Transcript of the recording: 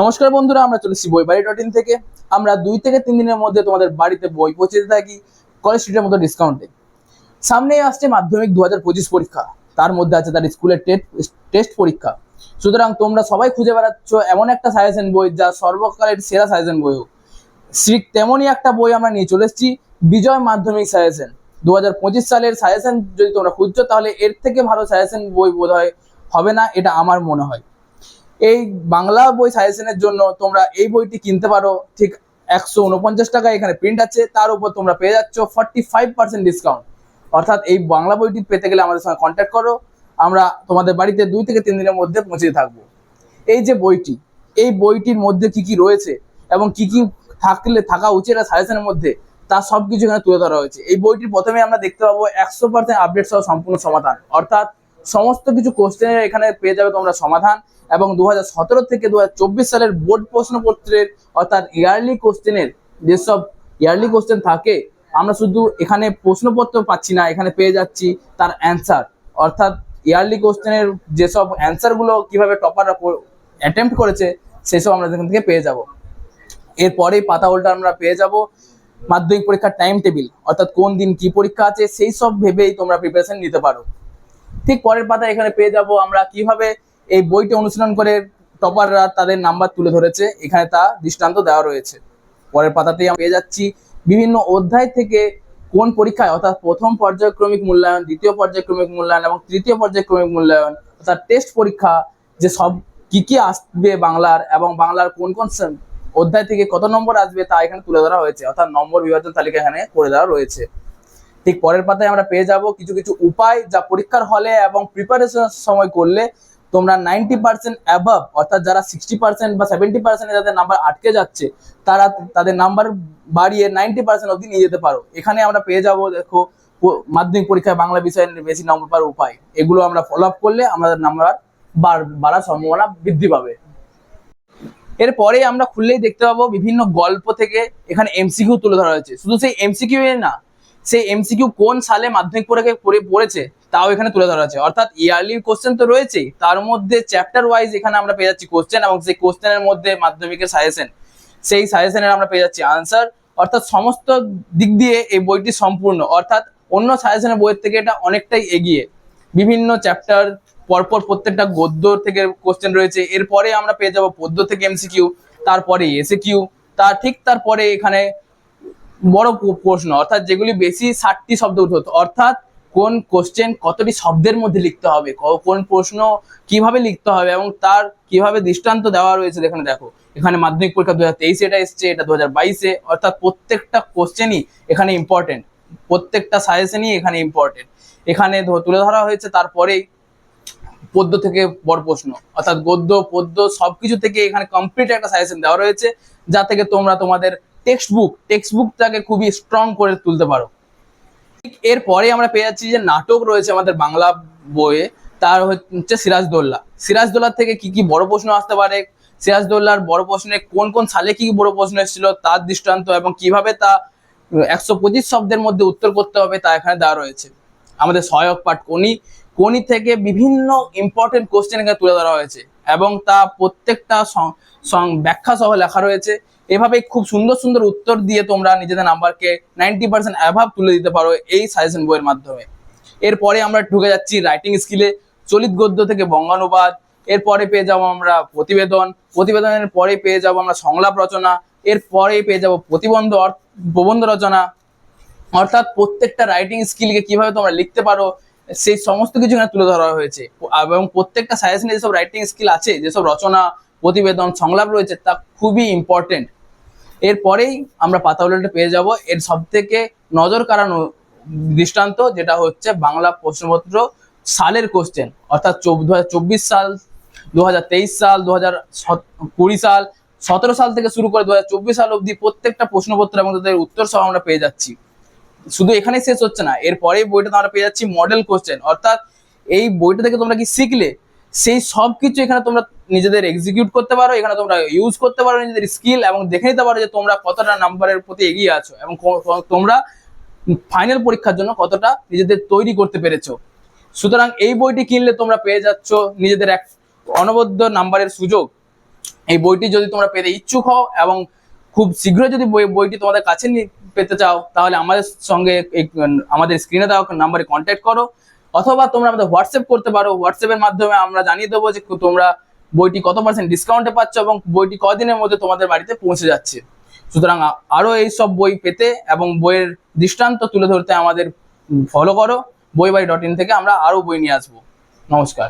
নমস্কার বন্ধুরা, আমরা চলেছি বই বাড়ি ডট ইন থেকে। আমরা দুই থেকে তিন দিনের মধ্যে তোমাদের বাড়িতে বই পৌঁছে দিতে থাকি কলেজ স্ট্রিটের মতো ডিসকাউন্টে সামনেই আসছে মাধ্যমিক দু হাজার পঁচিশ পরীক্ষা। তার মধ্যে আছে তার স্কুলের টেস্ট পরীক্ষা। সুতরাং তোমরা সবাই খুঁজে বেড়াচ্ছ এমন একটা সাজেশন বই যা সর্বকালের সেরা সাজেশন বই হোক। ঠিক তেমনই একটা বই আমরা নিয়ে চলে এসেছি, বিজয় মাধ্যমিক সাজেশন দু হাজার পঁচিশ সালের সাজেশন যদি তোমরা খুঁজছো, তাহলে এর থেকে ভালো সাজেশন বই বোধ হয় হবে না, এটা আমার মনে হয়। এই বাংলা বই সাজেশনের জন্য তোমরা এই বইটি কিনতে পারো। ঠিক একশো উনপঞ্চাশ টাকা এখানে প্রিন্ট আছে, তার উপর তোমরা পেয়ে যাচ্ছ ফর্টি ফাইভ পার্সেন্ট ডিসকাউন্ট অর্থাৎ এই বাংলা বইটি পেতে গেলে আমাদের সঙ্গে কন্ট্যাক্ট করো, আমরা তোমাদের বাড়িতে দুই থেকে তিন দিনের মধ্যে পৌঁছে থাকব। এই যে বইটি, এই বইটির মধ্যে কি কি রয়েছে এবং কি কি থাকলে থাকা উচিত সাজেশনের মধ্যে, তা সব কিছু এখানে তুলে ধরা হয়েছে। এই বইটির প্রথমে আমরা দেখতে পাবো একশো পার্সেন্ট আপডেট সহ সম্পূর্ণ সমাধান। অর্থাৎ সমস্ত কিছু কোশ্চেনের এখানে পেয়ে যাবে তোমরা সমাধান। এবং দু থেকে দু হাজার চব্বিশ সালের বোর্ড প্রশ্নপত্রের অর্থাৎ ইয়ারলি কোশ্চেনের যেসব ইয়ারলি কোশ্চেন থাকে, আমরা শুধু এখানে প্রশ্নপত্র পাচ্ছি না, এখানে পেয়ে যাচ্ছি তার অ্যান্সার অর্থাৎ ইয়ারলি কোশ্চেনের যেসব অ্যান্সারগুলো কীভাবে টপাররা অ্যাটেম্প্ট করেছে, সেসব আমরা এখান থেকে পেয়ে যাব। এরপরেই পাতা উল্টা আমরা পেয়ে যাব মাধ্যমিক পরীক্ষার টাইম টেবিল অর্থাৎ কোন দিন কি পরীক্ষা আছে, সেই সব ভেবেই তোমরা প্রিপারেশন নিতে পারো। ঠিক পরের পাতা এখানে পেয়ে যাব আমরা কীভাবে এই বইটি অনুশীলন করে টপাররা তাদের নাম্বার তুলে ধরেছে। এখানে তা দৃষ্টান্ত দেওয়া রয়েছে। পরের পাতাতেই আমরা পেয়ে যাচ্ছি বিভিন্ন অধ্যায় থেকে কোন পরীক্ষায়, অর্থাৎ প্রথম পর্যায়ক্রমিক মূল্যায়ন, দ্বিতীয় পর্যায়ক্রমিক মূল্যায়ন এবং তৃতীয় পর্যায়ক্রমিক মূল্যায়ন, অর্থাৎ টেস্ট পরীক্ষা, যে সব কি কি আসবে বাংলার এবং বাংলার কোন কোন অধ্যায় থেকে কত নম্বর আসবে তা এখানে তুলে ধরা হয়েছে। অর্থাৎ নম্বর বিভাজন তালিকা এখানে করে দেওয়া রয়েছে। ঠিক পরের পাতায় আমরা পেয়ে যাব কিছু কিছু উপায় যা পরীক্ষার হলে এবং প্রিপারেশন সময় করলে তোমরা নাইনটি পার্সেন্ট অ্যাবাভ অর্থাৎ যারা সিক্সটি পার্সেন্ট বা সেভেন্টি পার্সেন্ট যাদের নাম্বার আটকে যাচ্ছে, তারা তাদের নাম্বার বাড়িয়ে নাইনটি পার্সেন্ট অবধি নিয়ে যেতে পারো। এখানে আমরা পেয়ে যাব দেখো মাধ্যমিক পরীক্ষায় বাংলা বিষয়ে বেশি নম্বর পাওয়ার উপায়। এগুলো আমরা ফলো আপ করলে আমাদের নাম্বার বাড়ার সম্ভাবনা বৃদ্ধি পাবে। এরপরে আমরা খুললেই দেখতে পাবো বিভিন্ন গল্প থেকে এখানে এমসিকিউ তুলে ধরা হয়েছে। শুধু সেই এমসিকিউ না সেই এমসিকিউ কোন সালে মাধ্যমিক পরীক্ষায় পড়ে, পড়েছে, তাও এখানে তুলে ধরা আছে অর্থাৎ ইয়ারলি কোশ্চেন তো রয়েছেই, তার মধ্যে চ্যাপ্টার ওয়াইজ এখানে আমরা পেয়ে যাচ্ছি কোশ্চেন এবং সেই কোশ্চেনের মধ্যে মাধ্যমিকের সাজেশন সেই সাজেশনের আমরা পেয়ে যাচ্ছি আনসার অর্থাৎ সমস্ত দিক দিয়ে এই বইটি সম্পূর্ণ। অর্থাৎ অন্য সাজেশনের বইয়ের থেকে এটা অনেকটাই এগিয়ে। বিভিন্ন চ্যাপ্টার পরপর প্রত্যেকটা গদ্য থেকে কোশ্চেন রয়েছে। এরপরে আমরা পেয়ে যাব পদ্য থেকে এমসিকিউ তারপরে এসে কিউ তার ঠিক তারপরে এখানে বড় প্রশ্ন। অর্থাৎ যেগুলি বেশি ষাটটি শব্দ উঠে হতো। অর্থাৎ কোন কোশ্চেন কতটি শব্দের মধ্যে লিখতে হবে? কোন প্রশ্ন কীভাবে লিখতে হবে এবং তার কীভাবে দৃষ্টান্ত দেওয়া রয়েছে এখানে দেখো। এখানে মাধ্যমিক পরীক্ষা দু হাজার তেইশে এটা এসছে, এটা দু হাজার বাইশে। অর্থাৎ প্রত্যেকটা কোশ্চেনই এখানে ইম্পর্টেন্ট প্রত্যেকটা সাজেশনই এখানে ইম্পর্টেন্ট এখানে তুলে ধরা হয়েছে তারপরেই পদ্য থেকে বড় প্রশ্ন। অর্থাৎ গদ্য, পদ্য সবকিছু থেকে এখানে কমপ্লিট একটা সাজেশন দেওয়া রয়েছে, যা থেকে তোমরা তোমাদের টেক্সট বুক টেক্সট খুবই স্ট্রং করে তুলতে পারো। ঠিক এরপরে আমরা পেয়ে যাচ্ছি যে নাটক রয়েছে আমাদের বাংলা বইয়ে, তার হচ্ছে সিরাজদৌল্লা। সিরাজদৌল্লা থেকে কি কি বড় প্রশ্ন আসতে পারে? সিরাজদৌল্লার বড় প্রশ্নে কোন কোন সালে কি কি বড় প্রশ্ন এসেছিল, তার দৃষ্টান্ত এবং কীভাবে তা একশো পঁচিশ শব্দের মধ্যে উত্তর করতে হবে তা এখানে দেওয়া রয়েছে। আমাদের সহায়ক পাঠ কোনি কোনি থেকে বিভিন্ন ইম্পর্টেন্ট কোশ্চেন এখানে তুলে ধরা হয়েছে। এবং তা প্রত্যেকটা ব্যাখ্যা সহ লেখা রয়েছে। এভাবে খুব সুন্দর সুন্দর উত্তর দিয়ে তোমরা নিজেদের নাম্বারকে নাইনটি পার্সেন্ট অ্যাভাব তুলে দিতে পারো এই সাজেশন বইয়ের মাধ্যমে। এরপরে আমরা ঢুকে যাচ্ছি রাইটিং স্কিলে চলিত গদ্য থেকে বঙ্গানুবাদ। এরপরে পেয়ে যাব আমরা প্রতিবেদন। প্রতিবেদনের পরে পেয়ে যাব আমরা সংলাপ রচনা। এরপরে পেয়ে যাব প্রতিবন্ধ প্রবন্ধ রচনা। অর্থাৎ প্রত্যেকটা রাইটিং স্কিলকে কীভাবে তোমরা লিখতে পারো সেই সমস্ত কিছু এখানে তুলে ধরা হয়েছে। এবং প্রত্যেকটা সাজেশনে যেসব রাইটিং স্কিল আছে, যেসব রচনা, প্রতিবেদন, সংলাপ রয়েছে, তা খুবই ইম্পর্টেন্ট এরপরেই আমরা পাতা উল্টে পেয়ে যাব। এর সব থেকে নজর কাড়ানো দৃষ্টান্ত যেটা হচ্ছে বাংলা প্রশ্নপত্র সালের কোশ্চেন অর্থাৎ দু হাজার চব্বিশ সাল দু হাজার তেইশ সাল দু হাজার কুড়ি সাল, সতেরো সাল থেকে শুরু করে দু হাজার চব্বিশ সাল অবধি প্রত্যেকটা প্রশ্নপত্র এবং তাদের উত্তর সহ আমরা পেয়ে যাচ্ছি। শুধু এখানে শেষ হচ্ছে না। এরপরে বইটা আমরা পেয়ে যাচ্ছি মডেল কোশ্চেন অর্থাৎ এই বইটা থেকে তোমরা কি শিখলে? সেই সব কিছু এখানে তোমরা নিজেদের এক্সিকিউট করতে পারো, এখানে তোমরা ইউজ করতে পারো নিজেদের স্কিল এবং দেখে নিতে পারো যে তোমরা কতটা নাম্বারের প্রতি এগিয়ে আছো এবং তোমরা ফাইনাল পরীক্ষার জন্য কতটা নিজেদের তৈরি করতে পেরেছ। সুতরাং এই বইটি কিনলে তোমরা পেয়ে যাচ্ছ নিজেদের এক অনবদ্য নাম্বারের সুযোগ। এই বইটি যদি তোমরা পেতে ইচ্ছুক হও এবং খুব শীঘ্রই যদি বই, বইটি তোমাদের কাছে পেতে চাও, তাহলে আমাদের সঙ্গে আমাদের স্ক্রিনে দেওয়া নাম্বারে কন্ট্যাক্ট করো, অথবা তোমরা আমাদের হোয়াটসঅ্যাপ করতে পারো। হোয়াটসঅ্যাপের মাধ্যমে আমরা জানিয়ে দেবো যে তোমরা বইটি কত পার্সেন্ট ডিসকাউন্টে পাচ্ছ এবং বইটি কদিনের মধ্যে তোমাদের বাড়িতে পৌঁছে যাচ্ছে। সুতরাং আরও এই সব বই পেতে এবং বইয়ের দৃষ্টান্ত তুলে ধরতে আমাদের ফলো করো। বইবাড়ি ডট ইন থেকে আমরা আরও বই নিয়ে আসব। নমস্কার।